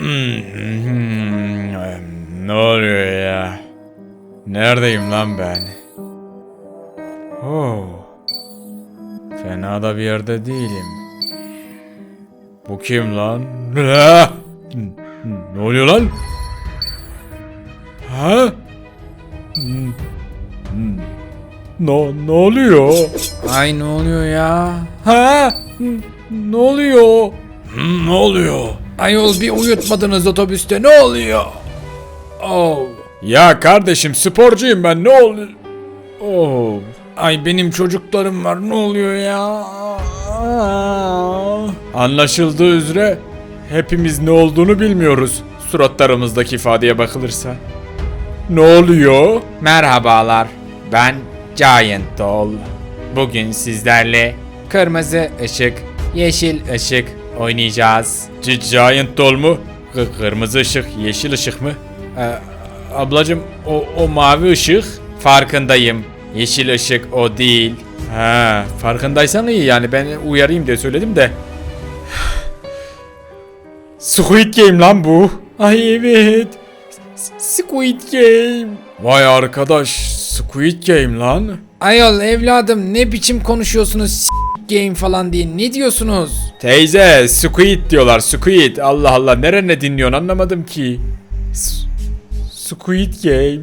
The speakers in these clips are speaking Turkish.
Hmm, ne oluyor ya? Neredeyim lan ben? Oh. Fena da bir yerde değilim. Bu kim lan? Ne oluyor lan? Ha? Ne, ne oluyor? Ay ne oluyor ya? Ha? Ne oluyor? Ne oluyor? Ayol bir uyutmadınız otobüste ne oluyor? Oh. Ya kardeşim sporcuyum ben ne oluyor? Oh. Ay benim çocuklarım var ne oluyor ya? Anlaşıldığı üzere hepimiz ne olduğunu bilmiyoruz. Suratlarımızdaki ifadeye bakılırsa. Ne oluyor? Merhabalar ben Giant Doll. Bugün sizlerle kırmızı ışık, yeşil ışık oynayacağız. C- Giant doll mu? K- kırmızı ışık, yeşil ışık mı? Ee, ablacım o, o mavi ışık. Farkındayım. Yeşil ışık o değil. Ha, farkındaysan iyi yani ben uyarayım diye söyledim de. Squid Game lan bu. Ay evet. S- Squid Game. Vay arkadaş Squid Game lan. Ayol evladım ne biçim konuşuyorsunuz game falan diye ne diyorsunuz? Teyze Squid diyorlar Squid. Allah Allah nerene dinliyorsun anlamadım ki. S- Squid Game.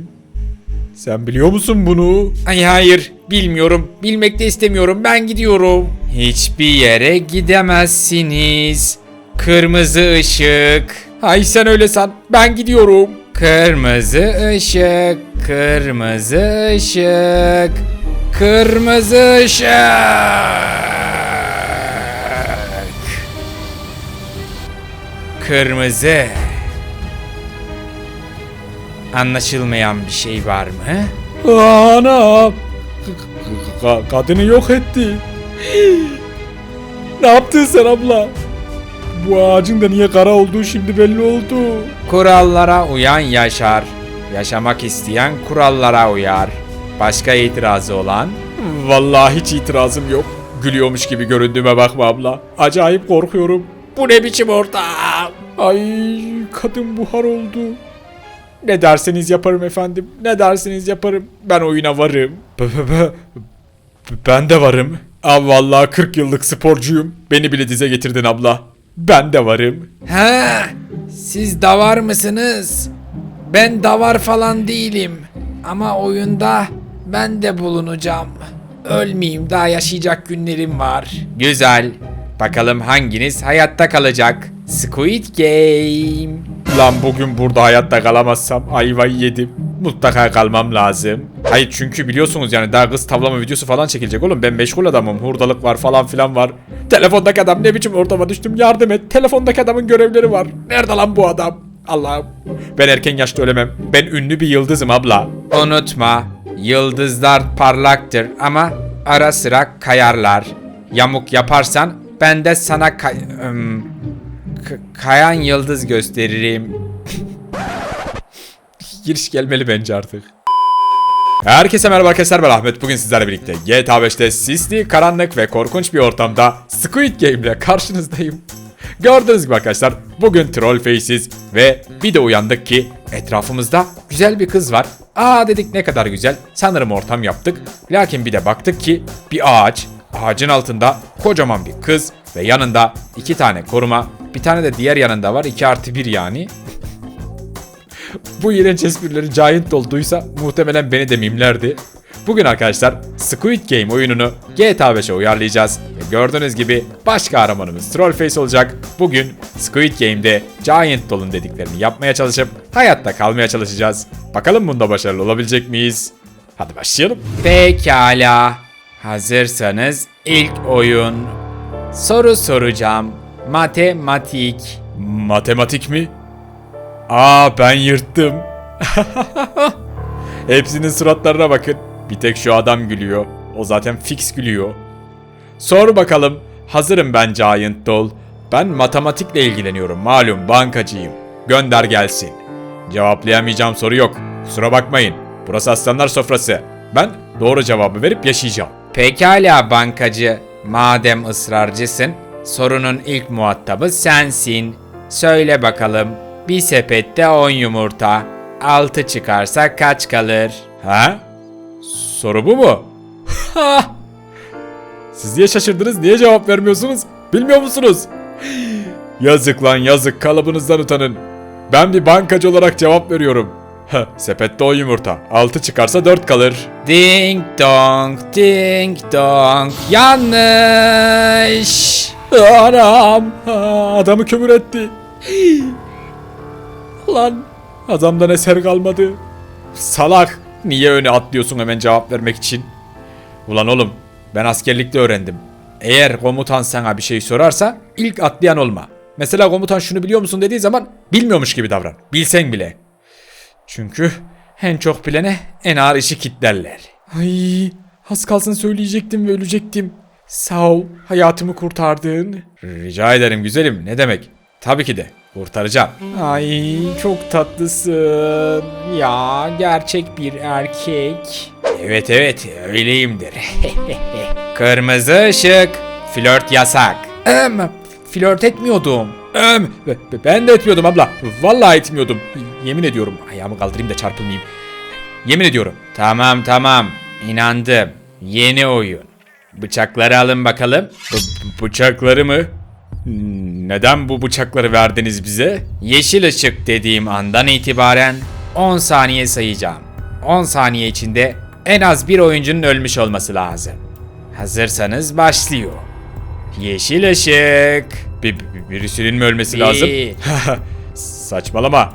Sen biliyor musun bunu? Ay hayır bilmiyorum bilmek de istemiyorum ben gidiyorum. Hiçbir yere gidemezsiniz. Kırmızı ışık. Ay sen öyle san. Ben gidiyorum. Kırmızı ışık, kırmızı ışık, kırmızı ışık. Kırmızı. Anlaşılmayan bir şey var mı? Ana! Ka- kadını yok etti. ne yaptın sen abla? Bu ağacın da niye kara olduğu şimdi belli oldu. Kurallara uyan yaşar. Yaşamak isteyen kurallara uyar. Başka itirazı olan? Vallahi hiç itirazım yok. Gülüyormuş gibi göründüğüme bakma abla. Acayip korkuyorum. Bu ne biçim ortam? Ay kadın buhar oldu. Ne derseniz yaparım efendim. Ne derseniz yaparım. Ben oyuna varım. Ben de varım. Aa, vallahi 40 yıllık sporcuyum. Beni bile dize getirdin abla. Ben de varım. Ha, siz davar mısınız? Ben davar falan değilim. Ama oyunda ben de bulunacağım. Ölmeyeyim daha yaşayacak günlerim var. Güzel. Bakalım hanginiz hayatta kalacak? Squid Game. Lan bugün burada hayatta kalamazsam ayvayı yedim. Mutlaka kalmam lazım. Hayır çünkü biliyorsunuz yani daha kız tavlama videosu falan çekilecek oğlum. Ben meşgul adamım. Hurdalık var falan filan var. Telefondaki adam ne biçim ortama düştüm yardım et. Telefondaki adamın görevleri var. Nerede lan bu adam? Allah'ım. Ben erken yaşta ölemem. Ben ünlü bir yıldızım abla. Unutma, yıldızlar parlaktır ama ara sıra kayarlar. Yamuk yaparsan ben de sana kay... kayan yıldız gösteririm. Giriş gelmeli bence artık. Herkese merhaba arkadaşlar ben Ahmet. Bugün sizlerle birlikte GTA 5'te sisli, karanlık ve korkunç bir ortamda Squid Game ile karşınızdayım. Gördüğünüz gibi arkadaşlar bugün troll faces ve bir de uyandık ki etrafımızda güzel bir kız var. Aa dedik ne kadar güzel. Sanırım ortam yaptık. Lakin bir de baktık ki bir ağaç, ağacın altında kocaman bir kız ve yanında iki tane koruma, bir tane de diğer yanında var 2 artı 1 yani. Bu iğrenç esprileri Giant olduysa muhtemelen beni de mimlerdi. Bugün arkadaşlar Squid Game oyununu GTA 5'e uyarlayacağız. Ve gördüğünüz gibi baş kahramanımız Trollface olacak. Bugün Squid Game'de Giant Doll'un dediklerini yapmaya çalışıp hayatta kalmaya çalışacağız. Bakalım bunda başarılı olabilecek miyiz? Hadi başlayalım. Pekala. Hazırsanız ilk oyun. Soru soracağım. Matematik. Matematik mi? Aa ben yırttım. Hepsinin suratlarına bakın. Bir tek şu adam gülüyor. O zaten fix gülüyor. Sor bakalım. Hazırım ben Giant Doll. Ben matematikle ilgileniyorum. Malum bankacıyım. Gönder gelsin. Cevaplayamayacağım soru yok. Kusura bakmayın. Burası aslanlar sofrası. Ben doğru cevabı verip yaşayacağım. Pekala bankacı. Madem ısrarcısın, sorunun ilk muhatabı sensin. Söyle bakalım, Bir sepette 10 yumurta. 6 çıkarsa kaç kalır? Ha? Soru bu mu? Siz niye şaşırdınız? Niye cevap vermiyorsunuz? Bilmiyor musunuz? Yazık lan yazık kalıbınızdan utanın. Ben bir bankacı olarak cevap veriyorum. Sepette o yumurta. 6 çıkarsa 4 kalır. Ding dong, ding dong. Yanlış. Anam! Adamı kömür etti. Lan adamdan eser kalmadı. Salak. Niye öne atlıyorsun hemen cevap vermek için? Ulan oğlum ben askerlikte öğrendim. Eğer komutan sana bir şey sorarsa ilk atlayan olma. Mesela komutan şunu biliyor musun dediği zaman bilmiyormuş gibi davran. Bilsen bile. Çünkü en çok bilene en ağır işi kitlerler. Ay az kalsın söyleyecektim ve ölecektim. Sağ ol hayatımı kurtardın. Rica ederim güzelim ne demek. Tabii ki de kurtaracağım. Ay çok tatlısın. Ya gerçek bir erkek. Evet evet öyleyimdir. Kırmızı ışık. Flört yasak. Em, flört etmiyordum. Em, ben de etmiyordum abla. Vallahi etmiyordum. Yemin ediyorum. Ayağımı kaldırayım da çarpılmayayım. Yemin ediyorum. Tamam tamam. İnandım. Yeni oyun. Bıçakları alın bakalım. bıçakları mı? Neden bu bıçakları verdiniz bize? Yeşil ışık dediğim andan itibaren 10 saniye sayacağım. 10 saniye içinde en az bir oyuncunun ölmüş olması lazım. Hazırsanız başlıyor. Yeşil ışık. Bir, bir- birisinin mi ölmesi Bir. lazım? Saçmalama.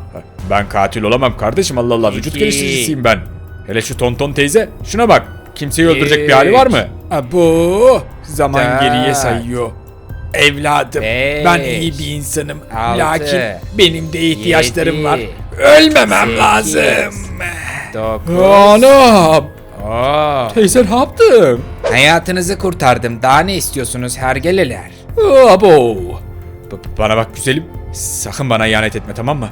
Ben katil olamam kardeşim Allah Allah. Vücut geliştiricisiyim ben. Hele şu tonton teyze şuna bak. Kimseyi öldürecek bir hali var mı? Bu Zaman geriye sayıyor. Evladım Beş. ben iyi bir insanım. Altı. Lakin benim de ihtiyaçlarım Yedi. var. Ölmemem Sekiz. lazım. 9 Anam. 10 Teyze ne yaptın? Hayatınızı kurtardım. Daha ne istiyorsunuz hergeleler? Abo. B- bana bak güzelim. Sakın bana ihanet etme tamam mı?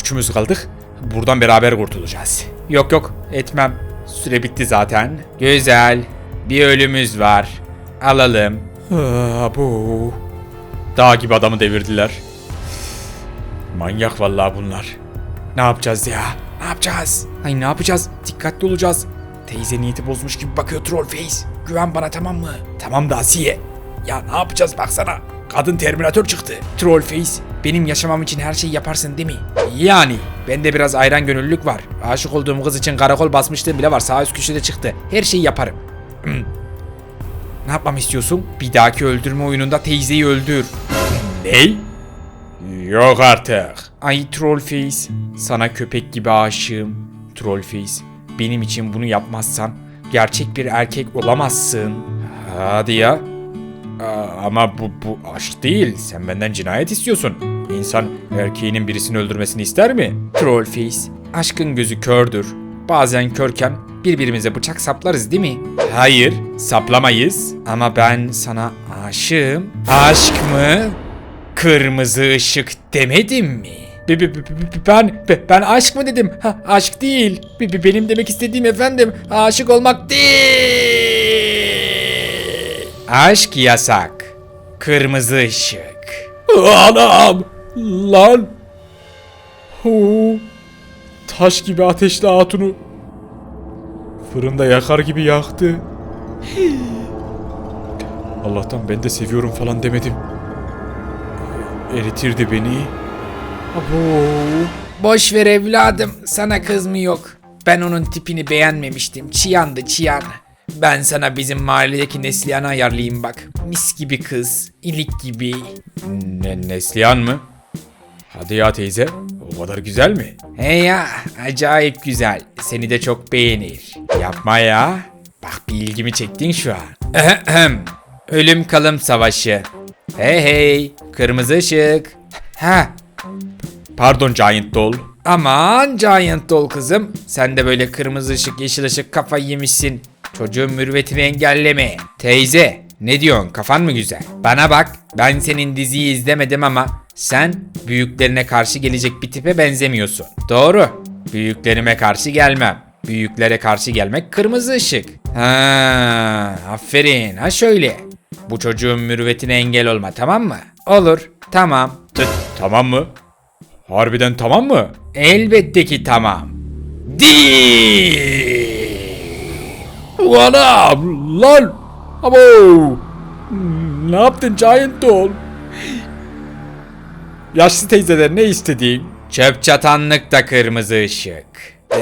Üçümüz kaldık. Buradan beraber kurtulacağız. Yok yok etmem. Süre bitti zaten. Güzel. Bir ölümüz var. Alalım. Abo. Dağ gibi adamı devirdiler. Manyak vallahi bunlar. Ne yapacağız ya? Ne yapacağız? Ay ne yapacağız? Dikkatli olacağız. Teyze niyeti bozmuş gibi bakıyor Trollface. Güven bana tamam mı? Tamam da Asiye. Ya ne yapacağız baksana. Kadın Terminator çıktı. Trollface benim yaşamam için her şeyi yaparsın değil mi? Yani bende biraz ayran gönüllülük var. Aşık olduğum kız için karakol basmışlığım bile var. Sağ üst köşede çıktı. Her şeyi yaparım. Ne yapmamı istiyorsun? Bir dahaki öldürme oyununda teyzeyi öldür. Ney? Yok artık. Ay Trollface, sana köpek gibi aşığım. Trollface, benim için bunu yapmazsan gerçek bir erkek olamazsın. Hadi ya. Aa, ama bu, bu aşk değil. Sen benden cinayet istiyorsun. İnsan erkeğinin birisini öldürmesini ister mi? Trollface, aşkın gözü kördür. Bazen körken birbirimize bıçak saplarız değil mi? Hayır, saplamayız. Ama ben sana aşığım. Aşk mı? Kırmızı ışık demedim mi? Be- be- be- be- Ben be- ben aşk mı dedim? Ha, aşk değil. Be- be- Benim demek istediğim efendim aşık olmak değil. Aşk yasak. Kırmızı ışık. Anam! Lan! Oo, taş gibi ateşli hatunu fırında yakar gibi yaktı. Allah'tan ben de seviyorum falan demedim. Eritirdi beni. Abo. Boş ver evladım. Sana kız mı yok? Ben onun tipini beğenmemiştim. Çiyandı çiyan. Ben sana bizim mahalledeki Neslihan'ı ayarlayayım bak. Mis gibi kız. ilik gibi. Ne, Neslihan mı? Hadi ya teyze. O kadar güzel mi? He ya acayip güzel. Seni de çok beğenir. Yapma ya. Bak bir ilgimi çektin şu an. Ölüm kalım savaşı. Hey hey. Kırmızı ışık. Ha Pardon Giant Doll. Aman Giant Doll kızım. Sen de böyle kırmızı ışık yeşil ışık kafayı yemişsin. Çocuğun mürüvvetini engelleme. Teyze ne diyorsun kafan mı güzel? Bana bak ben senin diziyi izlemedim ama sen büyüklerine karşı gelecek bir tipe benzemiyorsun. Doğru. Büyüklerime karşı gelmem. Büyüklere karşı gelmek kırmızı ışık. Ha, aferin. Ha şöyle. Bu çocuğun mürüvvetine engel olma tamam mı? Olur. Tamam. T- tamam mı? Harbiden tamam mı? Elbette ki tamam. Değil. Anam lan. Abo. Ne yaptın Giant Doll? Yaşlı teyzeler ne istediğin? Çöp çatanlık da kırmızı ışık.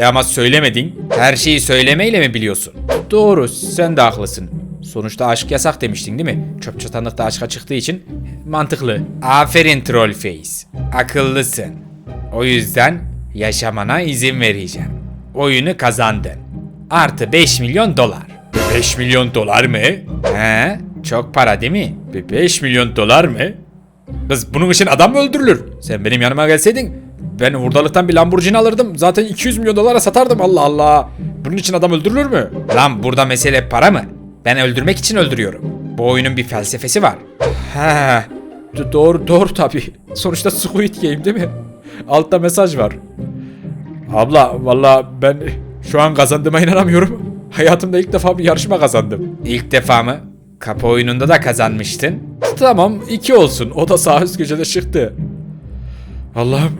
E ama söylemedin. Her şeyi söylemeyle mi biliyorsun? Doğru sen de haklısın. Sonuçta aşk yasak demiştin değil mi? Çöp çatanlık da aşka çıktığı için mantıklı. Aferin Trollface. Akıllısın. O yüzden yaşamana izin vereceğim. Oyunu kazandın. Artı 5 milyon dolar. 5 milyon dolar mı? He? Çok para değil mi? 5 milyon dolar mı? Kız bunun için adam mı öldürülür? Sen benim yanıma gelseydin ben hurdalıktan bir Lamborghini alırdım. Zaten 200 milyon dolara satardım Allah Allah. Bunun için adam öldürülür mü? Lan burada mesele para mı? Ben öldürmek için öldürüyorum. Bu oyunun bir felsefesi var. He. d- Doğru doğru tabi. Sonuçta Squid Game değil mi? Altta mesaj var. Abla valla ben şu an kazandığıma inanamıyorum. Hayatımda ilk defa bir yarışma kazandım. İlk defa mı? Kapı oyununda da kazanmıştın. Tamam iki olsun. O da sağ üst köşede çıktı. Allah'ım.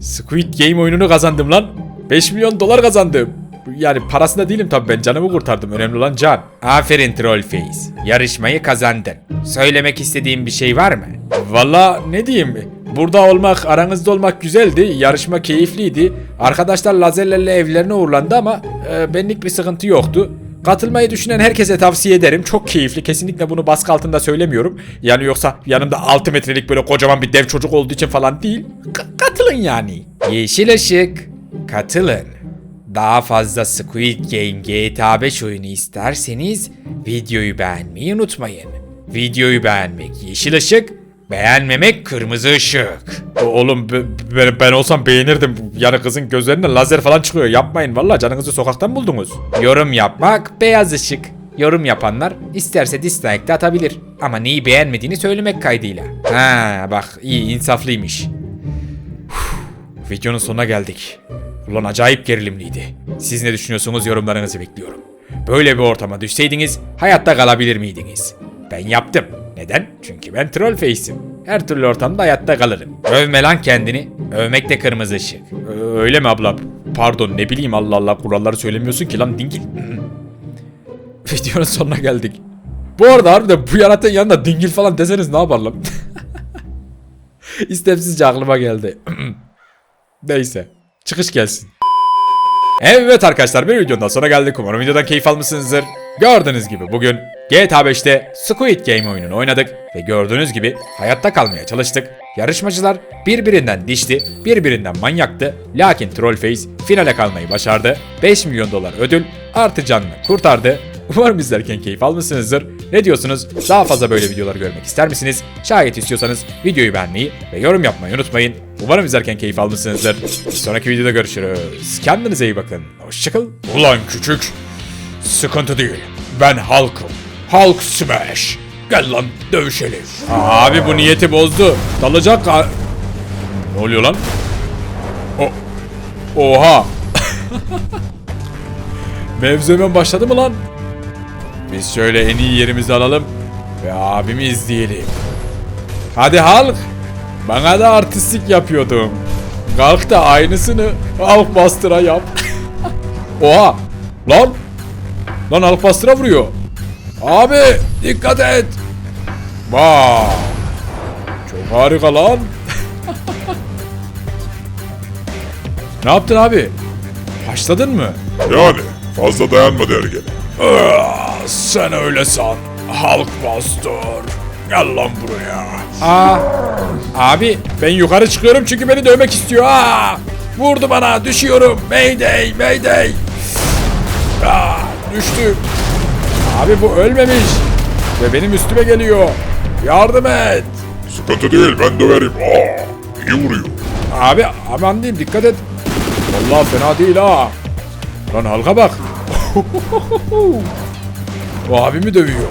Squid Game oyununu kazandım lan. 5 milyon dolar kazandım. Yani parasında değilim tabii ben canımı kurtardım. Önemli olan can. Aferin Trollface. Yarışmayı kazandın. Söylemek istediğin bir şey var mı? Valla ne diyeyim burada olmak aranızda olmak güzeldi yarışma keyifliydi arkadaşlar lazerlerle evlerine uğurlandı ama e, benlik bir sıkıntı yoktu Katılmayı düşünen herkese tavsiye ederim. Çok keyifli. Kesinlikle bunu baskı altında söylemiyorum. Yani yoksa yanımda 6 metrelik böyle kocaman bir dev çocuk olduğu için falan değil. Ka- katılın yani. Yeşil ışık. Katılın. Daha fazla Squid Game GTA 5 oyunu isterseniz videoyu beğenmeyi unutmayın. Videoyu beğenmek yeşil ışık, beğenmemek kırmızı ışık. Oğlum be- be- ben olsam beğenirdim. Yani kızın gözlerinden lazer falan çıkıyor. Yapmayın vallahi canınızı sokaktan buldunuz. Yorum yapmak beyaz ışık. Yorum yapanlar isterse dislike de atabilir. Ama neyi beğenmediğini söylemek kaydıyla. Ha bak iyi insaflıymış. Uf, videonun sonuna geldik. Ulan acayip gerilimliydi. Siz ne düşünüyorsunuz yorumlarınızı bekliyorum. Böyle bir ortama düşseydiniz hayatta kalabilir miydiniz? Ben yaptım. Neden? Çünkü ben troll face'im. Her türlü ortamda hayatta kalırım. Övme lan kendini. Övmek de kırmızı ışık. Ö- Öyle mi abla? Pardon ne bileyim Allah Allah kuralları söylemiyorsun ki lan dingil. Videonun sonuna geldik. Bu arada harbiden bu yaratığın yanında dingil falan deseniz ne yapar lan? İstemsizce aklıma geldi. Neyse. Çıkış gelsin. Evet arkadaşlar bir videonun daha sonra geldik. Umarım videodan keyif almışsınızdır. Gördüğünüz gibi bugün GTA 5'te Squid Game oyununu oynadık ve gördüğünüz gibi hayatta kalmaya çalıştık. Yarışmacılar birbirinden dişti, birbirinden manyaktı. Lakin Trollface finale kalmayı başardı. 5 milyon dolar ödül artı canını kurtardı. Umarım izlerken keyif almışsınızdır. Ne diyorsunuz? Daha fazla böyle videolar görmek ister misiniz? Şayet istiyorsanız videoyu beğenmeyi ve yorum yapmayı unutmayın. Umarım izlerken keyif almışsınızdır. Bir sonraki videoda görüşürüz. Kendinize iyi bakın. Hoşçakalın. Ulan küçük. Sıkıntı değil. Ben halkım. Hulk Smash. Gel lan dövüşelim. Abi bu niyeti bozdu. Dalacak. ha- Ne oluyor lan? O Oha. Mevzu başladı mı lan? Biz şöyle en iyi yerimizi alalım ve abimi izleyelim. Hadi Hulk. Bana da artistlik yapıyordum. Kalk da aynısını Hulk Buster'a yap. Oha. Lan. Lan Hulk Buster'a vuruyor. Abi dikkat et. Vay. Çok harika lan. ne yaptın abi? Başladın mı? Yani fazla dayanmadı ergene. Ah, sen öyle san. Hulk Buster. Gel lan buraya. Aa, abi ben yukarı çıkıyorum çünkü beni dövmek istiyor. Aa, vurdu bana düşüyorum. Mayday mayday. Aa, düştüm. Abi bu ölmemiş. Ve benim üstüme geliyor. Yardım et. Sıkıntı değil ben döverim. Aa, iyi vuruyor. Abi aman diyeyim dikkat et. Vallahi fena değil ha. Lan halka bak. o abimi dövüyor.